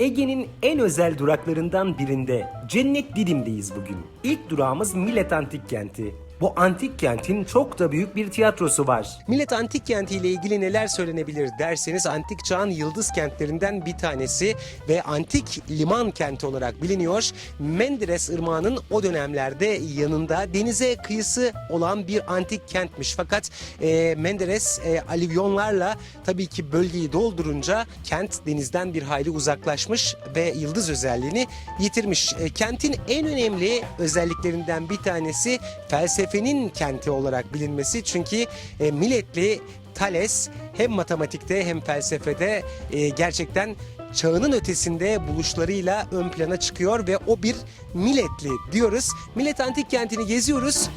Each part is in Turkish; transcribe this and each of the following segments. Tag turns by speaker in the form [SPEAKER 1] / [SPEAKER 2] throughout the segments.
[SPEAKER 1] Ege'nin en özel duraklarından birinde Cennet Didim'deyiz bugün. İlk durağımız Millet Antik Kenti. Bu antik kentin çok da büyük bir tiyatrosu var. Millet Antik Kenti ile ilgili neler söylenebilir derseniz antik çağın yıldız kentlerinden bir tanesi ve antik liman kenti olarak biliniyor. Menderes Irmağı'nın o dönemlerde yanında denize kıyısı olan bir antik kentmiş. Fakat e, Menderes e, alüvyonlarla tabii ki bölgeyi doldurunca kent denizden bir hayli uzaklaşmış ve yıldız özelliğini yitirmiş. E, kentin en önemli özelliklerinden bir tanesi felsefenin kenti olarak bilinmesi. Çünkü e, Miletli Thales hem matematikte hem felsefede e, gerçekten çağının ötesinde buluşlarıyla ön plana çıkıyor ve o bir Miletli diyoruz. Millet Antik Kenti'ni geziyoruz.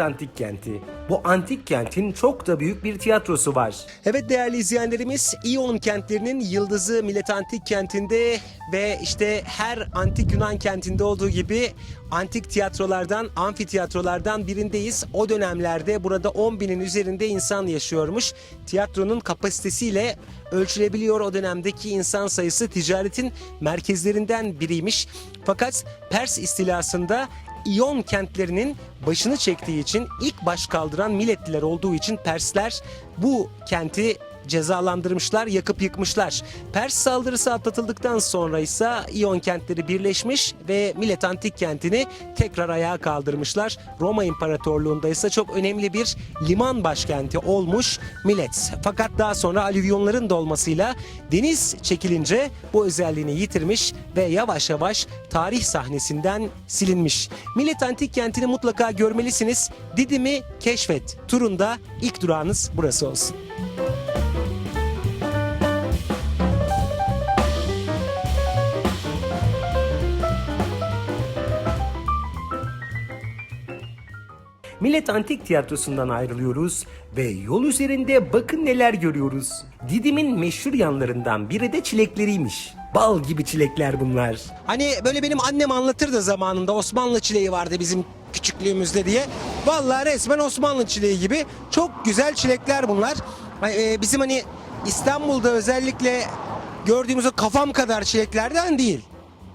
[SPEAKER 1] Antik Kenti. Bu antik kentin çok da büyük bir tiyatrosu var. Evet değerli izleyenlerimiz İyon kentlerinin yıldızı Millet Antik Kenti'nde ve işte her antik Yunan kentinde olduğu gibi antik tiyatrolardan, amfitiyatrolardan birindeyiz. O dönemlerde burada 10 binin üzerinde insan yaşıyormuş. Tiyatronun kapasitesiyle ölçülebiliyor o dönemdeki insan sayısı ticaretin merkezlerinden biriymiş. Fakat Pers istilasında İyon kentlerinin başını çektiği için ilk baş kaldıran milletliler olduğu için Persler bu kenti cezalandırmışlar, yakıp yıkmışlar. Pers saldırısı atlatıldıktan sonra ise İyon kentleri birleşmiş ve Millet Antik kentini tekrar ayağa kaldırmışlar. Roma İmparatorluğu'nda ise çok önemli bir liman başkenti olmuş Millet. Fakat daha sonra alüvyonların da olmasıyla deniz çekilince bu özelliğini yitirmiş ve yavaş yavaş tarih sahnesinden silinmiş. Millet Antik kentini mutlaka görmelisiniz. Didim'i keşfet. Turunda ilk durağınız burası olsun. Millet Antik Tiyatrosu'ndan ayrılıyoruz ve yol üzerinde bakın neler görüyoruz. Didim'in meşhur yanlarından biri de çilekleriymiş. Bal gibi çilekler bunlar. Hani böyle benim annem anlatırdı zamanında Osmanlı çileği vardı bizim küçüklüğümüzde diye. Vallahi resmen Osmanlı çileği gibi çok güzel çilekler bunlar. E, Bizim hani İstanbul'da özellikle gördüğümüz o kafam kadar çileklerden değil.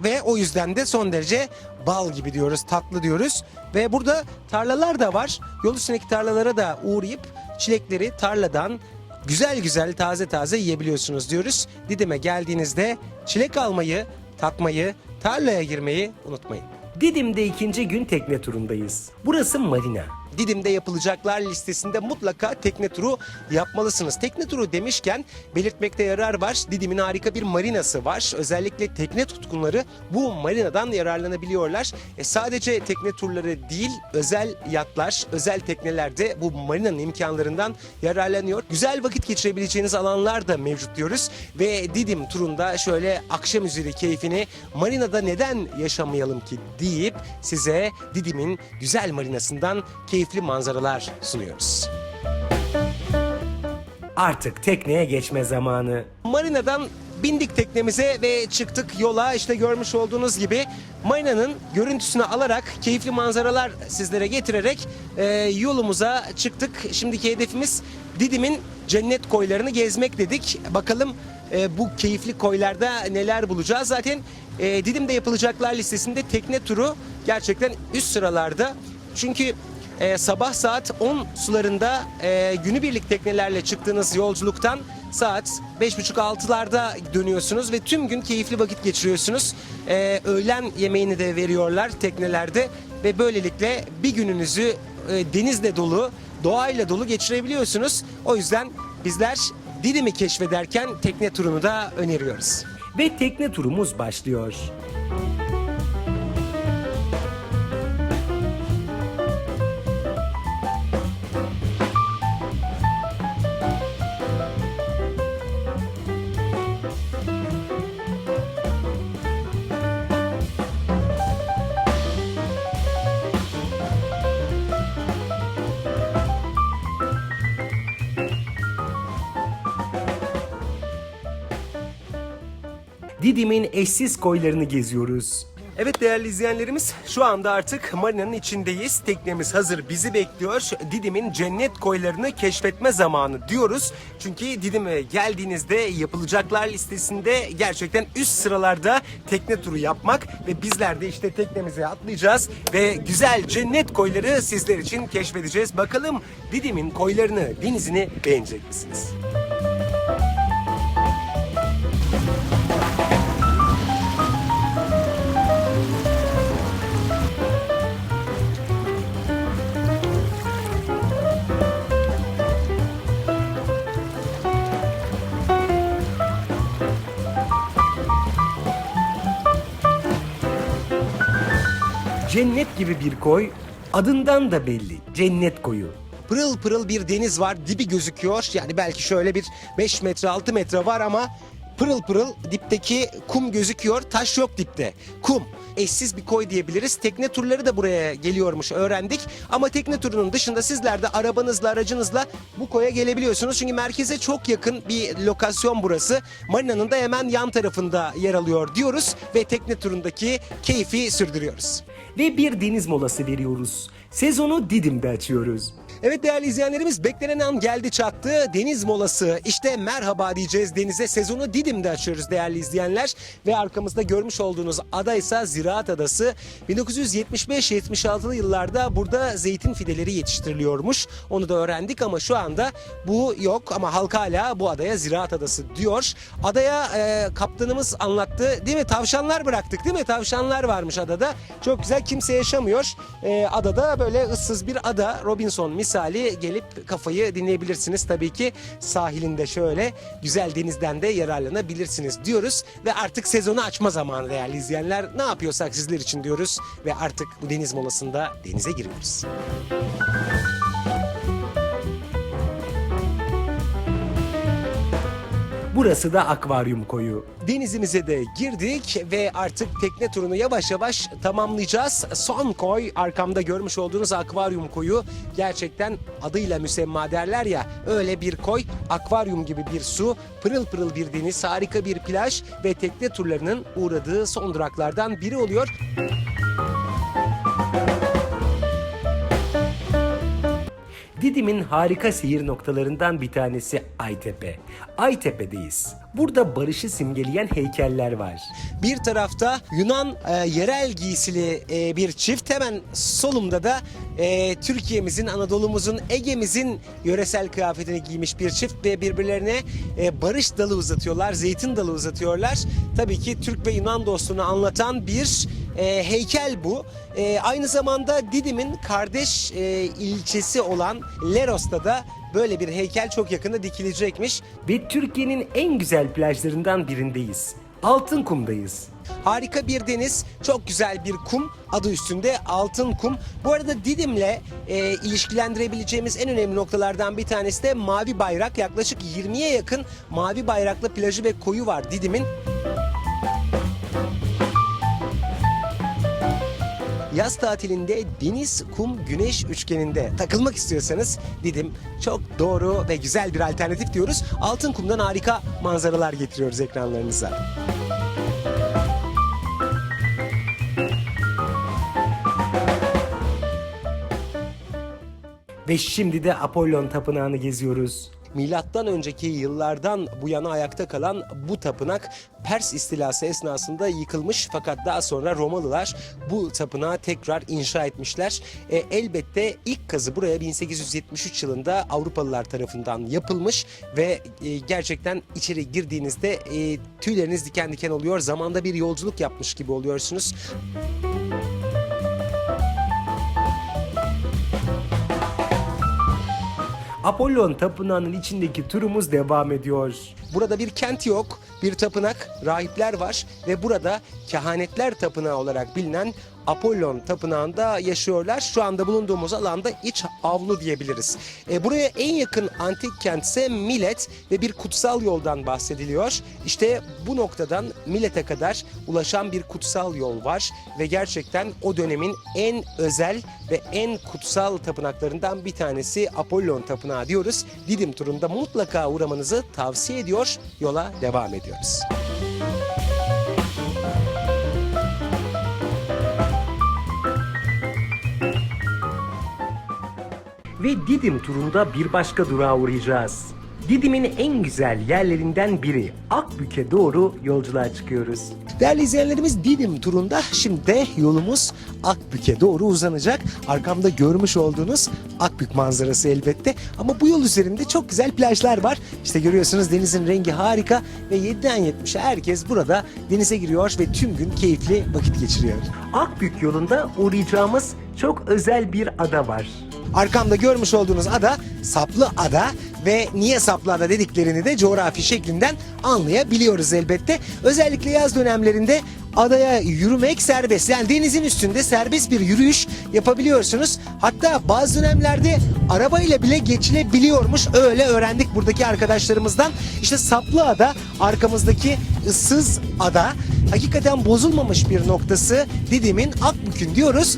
[SPEAKER 1] Ve o yüzden de son derece bal gibi diyoruz, tatlı diyoruz. Ve burada tarlalar da var. Yol üstündeki tarlalara da uğrayıp çilekleri tarladan güzel güzel taze taze yiyebiliyorsunuz diyoruz. Didim'e geldiğinizde çilek almayı, tatmayı, tarlaya girmeyi unutmayın. Didim'de ikinci gün tekne turundayız. Burası marina. Didim'de yapılacaklar listesinde mutlaka tekne turu yapmalısınız. Tekne turu demişken belirtmekte yarar var. Didim'in harika bir marinası var. Özellikle tekne tutkunları bu marinadan yararlanabiliyorlar. E sadece tekne turları değil, özel yatlar, özel tekneler de bu marinanın imkanlarından yararlanıyor. Güzel vakit geçirebileceğiniz alanlar da mevcut diyoruz. Ve Didim turunda şöyle akşam üzeri keyfini marinada neden yaşamayalım ki deyip size Didim'in güzel marinasından keyifli manzaralar sunuyoruz. Artık tekneye geçme zamanı. Marinadan bindik teknemize ve çıktık yola. İşte görmüş olduğunuz gibi marinanın görüntüsünü alarak keyifli manzaralar sizlere getirerek e, yolumuza çıktık. Şimdiki hedefimiz Didim'in cennet koylarını gezmek dedik. Bakalım e, bu keyifli koylarda neler bulacağız. Zaten e, Didim'de yapılacaklar listesinde tekne turu gerçekten üst sıralarda. Çünkü e, sabah saat 10 sularında e, günübirlik teknelerle çıktığınız yolculuktan saat 5.30-6'larda dönüyorsunuz ve tüm gün keyifli vakit geçiriyorsunuz. E, öğlen yemeğini de veriyorlar teknelerde ve böylelikle bir gününüzü e, denizle dolu, doğayla dolu geçirebiliyorsunuz. O yüzden bizler Didim'i keşfederken tekne turunu da öneriyoruz. Ve tekne turumuz başlıyor. Didim'in eşsiz koylarını geziyoruz. Evet değerli izleyenlerimiz şu anda artık marinanın içindeyiz. Teknemiz hazır bizi bekliyor. Didim'in cennet koylarını keşfetme zamanı diyoruz. Çünkü Didim'e geldiğinizde yapılacaklar listesinde gerçekten üst sıralarda tekne turu yapmak ve bizler de işte teknemize atlayacağız ve güzel cennet koyları sizler için keşfedeceğiz. Bakalım Didim'in koylarını, denizini beğenecek misiniz? Cennet gibi bir koy, adından da belli. Cennet koyu. Pırıl pırıl bir deniz var, dibi gözüküyor. Yani belki şöyle bir 5 metre 6 metre var ama pırıl pırıl dipteki kum gözüküyor. Taş yok dipte. Kum. Eşsiz bir koy diyebiliriz. Tekne turları da buraya geliyormuş öğrendik. Ama tekne turunun dışında sizler de arabanızla aracınızla bu koya gelebiliyorsunuz. Çünkü merkeze çok yakın bir lokasyon burası. Marina'nın da hemen yan tarafında yer alıyor diyoruz. Ve tekne turundaki keyfi sürdürüyoruz. Ve bir deniz molası veriyoruz. Sezonu Didim'de açıyoruz. Evet değerli izleyenlerimiz beklenen an geldi çattı. Deniz molası. İşte merhaba diyeceğiz denize. Sezonu Didim'de açıyoruz değerli izleyenler. Ve arkamızda görmüş olduğunuz ada ise Ziraat Adası. 1975-76'lı yıllarda burada zeytin fideleri yetiştiriliyormuş. Onu da öğrendik ama şu anda bu yok ama halk hala bu adaya Ziraat Adası diyor. Adaya e, kaptanımız anlattı. Değil mi? Tavşanlar bıraktık değil mi? Tavşanlar varmış adada. Çok güzel kimse yaşamıyor. E, adada böyle ıssız bir ada. Robinson misali gelip kafayı dinleyebilirsiniz. Tabii ki sahilinde şöyle güzel denizden de yararlanabilirsiniz diyoruz. Ve artık sezonu açma zamanı değerli izleyenler. Ne yapıyorsak sizler için diyoruz. Ve artık bu deniz molasında denize giriyoruz. Burası da akvaryum koyu. Denizimize de girdik ve artık tekne turunu yavaş yavaş tamamlayacağız. Son koy arkamda görmüş olduğunuz akvaryum koyu gerçekten adıyla müsemma derler ya öyle bir koy. Akvaryum gibi bir su, pırıl pırıl bir deniz, harika bir plaj ve tekne turlarının uğradığı son duraklardan biri oluyor. Didim'in harika seyir noktalarından bir tanesi Aytepe. Aytepe'deyiz. Burada barışı simgeleyen heykeller var. Bir tarafta Yunan e, yerel giysili e, bir çift hemen solumda da e, Türkiye'mizin, Anadolu'muzun, Ege'mizin yöresel kıyafetini giymiş bir çift ve birbirlerine e, barış dalı uzatıyorlar, zeytin dalı uzatıyorlar. Tabii ki Türk ve Yunan dostluğunu anlatan bir e, heykel bu. E, aynı zamanda Didim'in kardeş e, ilçesi olan Leros'ta da böyle bir heykel çok yakında dikilecekmiş. Ve Türkiye'nin en güzel plajlarından birindeyiz. Altın Kum'dayız. Harika bir deniz, çok güzel bir kum, adı üstünde Altın Kum. Bu arada Didim'le e, ilişkilendirebileceğimiz en önemli noktalardan bir tanesi de Mavi Bayrak. Yaklaşık 20'ye yakın Mavi Bayraklı plajı ve koyu var Didim'in. Yaz tatilinde deniz, kum, güneş üçgeninde takılmak istiyorsanız Didim çok doğru ve güzel bir alternatif diyoruz. Altın kumdan harika manzaralar getiriyoruz ekranlarınıza. Ve şimdi de Apollon Tapınağı'nı geziyoruz. Milattan önceki yıllardan bu yana ayakta kalan bu tapınak Pers istilası esnasında yıkılmış fakat daha sonra Romalılar bu tapınağı tekrar inşa etmişler. E, elbette ilk kazı buraya 1873 yılında Avrupalılar tarafından yapılmış ve e, gerçekten içeri girdiğinizde e, tüyleriniz diken diken oluyor. Zamanda bir yolculuk yapmış gibi oluyorsunuz. Apollon Tapınağı'nın içindeki turumuz devam ediyor. Burada bir kent yok, bir tapınak, rahipler var ve burada kehanetler tapınağı olarak bilinen Apollon Tapınağı'nda yaşıyorlar. Şu anda bulunduğumuz alanda iç avlu diyebiliriz. E, buraya en yakın antik kent ise Milet ve bir kutsal yoldan bahsediliyor. İşte bu noktadan Milet'e kadar ulaşan bir kutsal yol var ve gerçekten o dönemin en özel ve en kutsal tapınaklarından bir tanesi Apollon Tapınağı diyoruz. Didim turunda mutlaka uğramanızı tavsiye ediyor. Yola devam ediyoruz. Ve Didim turunda bir başka durağa uğrayacağız. Didim'in en güzel yerlerinden biri Akbük'e doğru yolculuğa çıkıyoruz. Değerli izleyenlerimiz Didim turunda şimdi yolumuz Akbük'e doğru uzanacak. Arkamda görmüş olduğunuz Akbük manzarası elbette. Ama bu yol üzerinde çok güzel plajlar var. İşte görüyorsunuz denizin rengi harika ve 7'den 70'e herkes burada denize giriyor ve tüm gün keyifli vakit geçiriyor. Akbük yolunda uğrayacağımız çok özel bir ada var. Arkamda görmüş olduğunuz ada Saplı Ada ve niye Saplı Ada dediklerini de coğrafi şeklinden anlayabiliyoruz elbette. Özellikle yaz dönemlerinde adaya yürümek serbest. Yani denizin üstünde serbest bir yürüyüş yapabiliyorsunuz. Hatta bazı dönemlerde arabayla bile geçilebiliyormuş. Öyle öğrendik buradaki arkadaşlarımızdan. İşte Saplı Ada arkamızdaki ıssız ada. Hakikaten bozulmamış bir noktası Didim'in Akbük'ün diyoruz.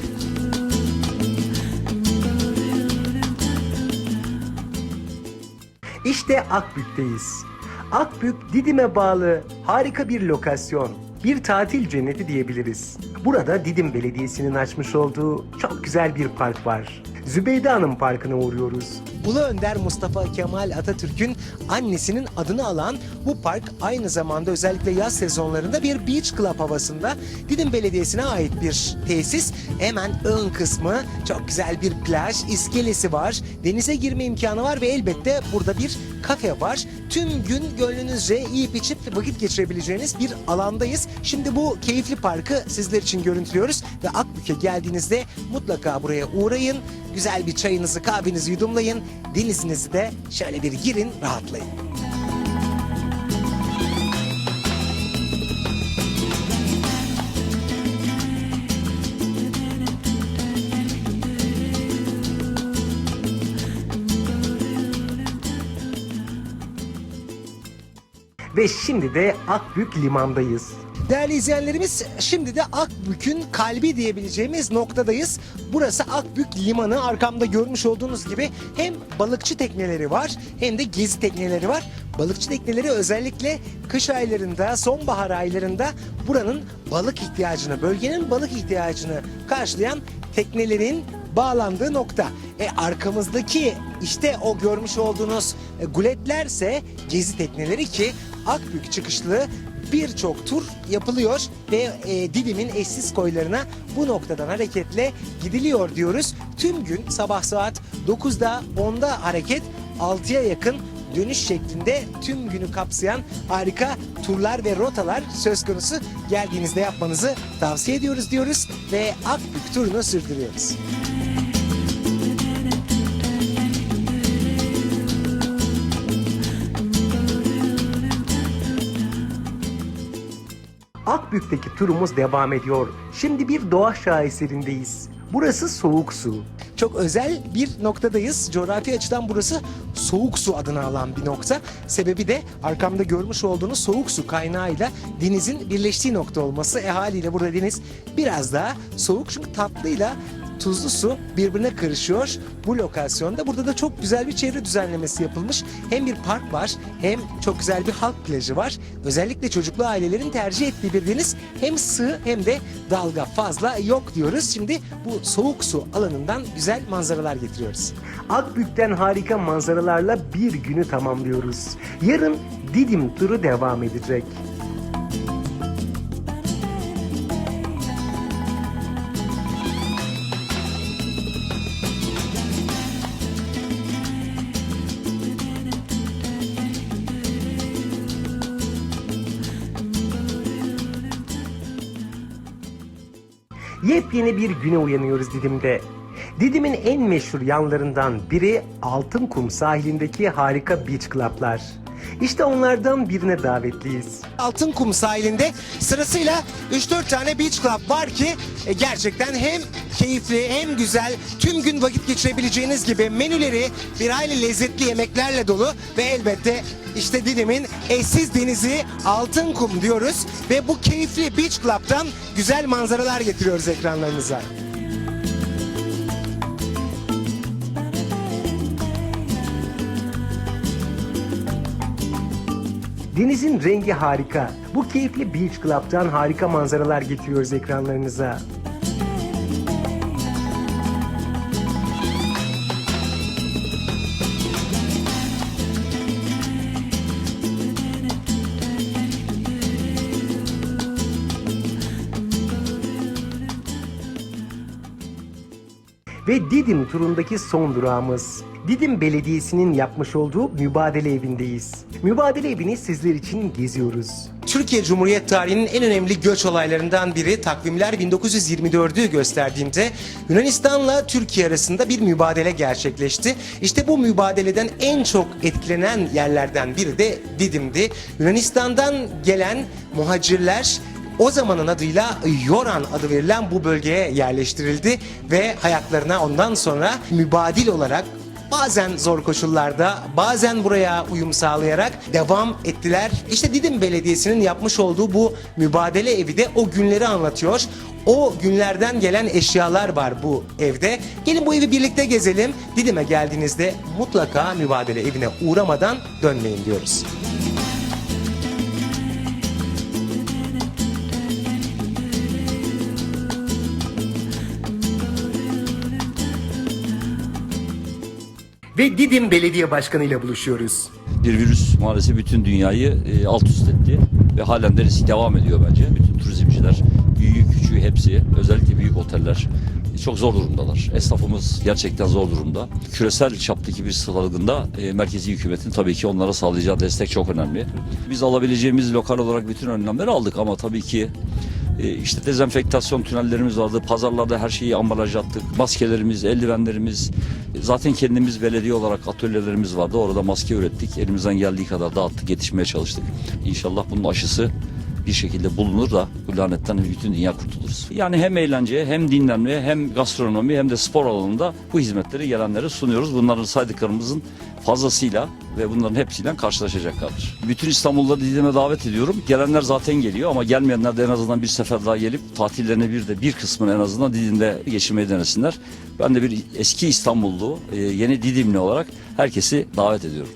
[SPEAKER 1] İşte Akbük'teyiz. Akbük Didim'e bağlı harika bir lokasyon. Bir tatil cenneti diyebiliriz. Burada Didim Belediyesi'nin açmış olduğu çok güzel bir park var. Zübeyde Hanım Parkı'na uğruyoruz. Ulu Önder Mustafa Kemal Atatürk'ün annesinin adını alan bu park aynı zamanda özellikle yaz sezonlarında bir beach club havasında Didim Belediyesi'ne ait bir tesis. Hemen ön kısmı çok güzel bir plaj, iskelesi var, denize girme imkanı var ve elbette burada bir kafe var. Tüm gün gönlünüzce yiyip içip vakit geçirebileceğiniz bir alandayız. Şimdi bu keyifli parkı sizler için görüntülüyoruz ve Akbük'e geldiğinizde mutlaka buraya uğrayın. Güzel bir çayınızı, kahvenizi yudumlayın. Denizinizi de şöyle bir girin, rahatlayın. Ve şimdi de Akbük limandayız. Değerli izleyenlerimiz şimdi de Akbük'ün kalbi diyebileceğimiz noktadayız. Burası Akbük Limanı. Arkamda görmüş olduğunuz gibi hem balıkçı tekneleri var hem de gezi tekneleri var. Balıkçı tekneleri özellikle kış aylarında, sonbahar aylarında buranın balık ihtiyacını, bölgenin balık ihtiyacını karşılayan teknelerin bağlandığı nokta. E arkamızdaki işte o görmüş olduğunuz e, guletlerse gezi tekneleri ki Akbük çıkışlı birçok tur yapılıyor ve e, Didim'in eşsiz koylarına bu noktadan hareketle gidiliyor diyoruz. Tüm gün sabah saat 9'da 10'da hareket 6'ya yakın dönüş şeklinde tüm günü kapsayan harika turlar ve rotalar söz konusu. Geldiğinizde yapmanızı tavsiye ediyoruz diyoruz ve Akbük turunu sürdürüyoruz. Akbük'teki turumuz devam ediyor. Şimdi bir doğa şaheserindeyiz. Burası Soğuk Su. Çok özel bir noktadayız. Coğrafi açıdan burası Soğuk Su adını alan bir nokta. Sebebi de arkamda görmüş olduğunuz soğuk su kaynağıyla denizin birleştiği nokta olması. E haliyle burada deniz biraz daha soğuk çünkü tatlıyla tuzlu su birbirine karışıyor bu lokasyonda. Burada da çok güzel bir çevre düzenlemesi yapılmış. Hem bir park var hem çok güzel bir halk plajı var. Özellikle çocuklu ailelerin tercih ettiği bir deniz. Hem sığ hem de dalga fazla yok diyoruz. Şimdi bu soğuk su alanından güzel manzaralar getiriyoruz. Akbük'ten harika manzaralarla bir günü tamamlıyoruz. Yarın Didim turu devam edecek. Yepyeni bir güne uyanıyoruz Didim'de. Didim'in en meşhur yanlarından biri Altınkum sahilindeki harika beach club'lar. İşte onlardan birine davetliyiz. Altınkum sahilinde sırasıyla 3-4 tane beach club var ki e, gerçekten hem keyifli hem güzel tüm gün vakit geçirebileceğiniz gibi menüleri bir hayli lezzetli yemeklerle dolu ve elbette işte Didim'in eşsiz denizi Altınkum diyoruz ve bu keyifli beach club'tan güzel manzaralar getiriyoruz ekranlarınıza. Denizin rengi harika. Bu keyifli Beach Club'tan harika manzaralar getiriyoruz ekranlarınıza. Ve Didim turundaki son durağımız. Didim Belediyesi'nin yapmış olduğu mübadele evindeyiz. Mübadele evini sizler için geziyoruz. Türkiye Cumhuriyet tarihinin en önemli göç olaylarından biri takvimler 1924'ü gösterdiğinde Yunanistan'la Türkiye arasında bir mübadele gerçekleşti. İşte bu mübadeleden en çok etkilenen yerlerden biri de Didim'di. Yunanistan'dan gelen muhacirler o zamanın adıyla Yoran adı verilen bu bölgeye yerleştirildi ve hayatlarına ondan sonra mübadil olarak bazen zor koşullarda bazen buraya uyum sağlayarak devam ettiler. İşte Didim Belediyesi'nin yapmış olduğu bu mübadele evi de o günleri anlatıyor. O günlerden gelen eşyalar var bu evde. Gelin bu evi birlikte gezelim. Didim'e geldiğinizde mutlaka mübadele evine uğramadan dönmeyin diyoruz. Ve Didim Belediye Başkanı ile buluşuyoruz.
[SPEAKER 2] Bir virüs maalesef bütün dünyayı e, alt üst etti ve halen de risk devam ediyor bence. Bütün turizmciler, büyüğü küçüğü hepsi, özellikle büyük oteller e, çok zor durumdalar. Esnafımız gerçekten zor durumda. Küresel çaptaki bir salgında e, merkezi hükümetin tabii ki onlara sağlayacağı destek çok önemli. Biz alabileceğimiz lokal olarak bütün önlemleri aldık ama tabii ki e, işte dezenfektasyon tünellerimiz vardı. Pazarlarda her şeyi ambalaj attık. Maskelerimiz, eldivenlerimiz. Zaten kendimiz belediye olarak atölyelerimiz vardı. Orada maske ürettik. Elimizden geldiği kadar dağıttık, yetişmeye çalıştık. İnşallah bunun aşısı bir şekilde bulunur da bu lanetten bütün dünya kurtuluruz. Yani hem eğlence, hem dinlenme, hem gastronomi, hem de spor alanında bu hizmetleri gelenlere sunuyoruz. Bunların saydıklarımızın fazlasıyla ve bunların hepsiyle karşılaşacaklardır. Bütün İstanbul'da Didim'e davet ediyorum. Gelenler zaten geliyor ama gelmeyenler de en azından bir sefer daha gelip tatillerine bir de bir kısmını en azından Didim'de geçirmeyi denesinler. Ben de bir eski İstanbullu, e, yeni Didimli olarak herkesi davet ediyorum.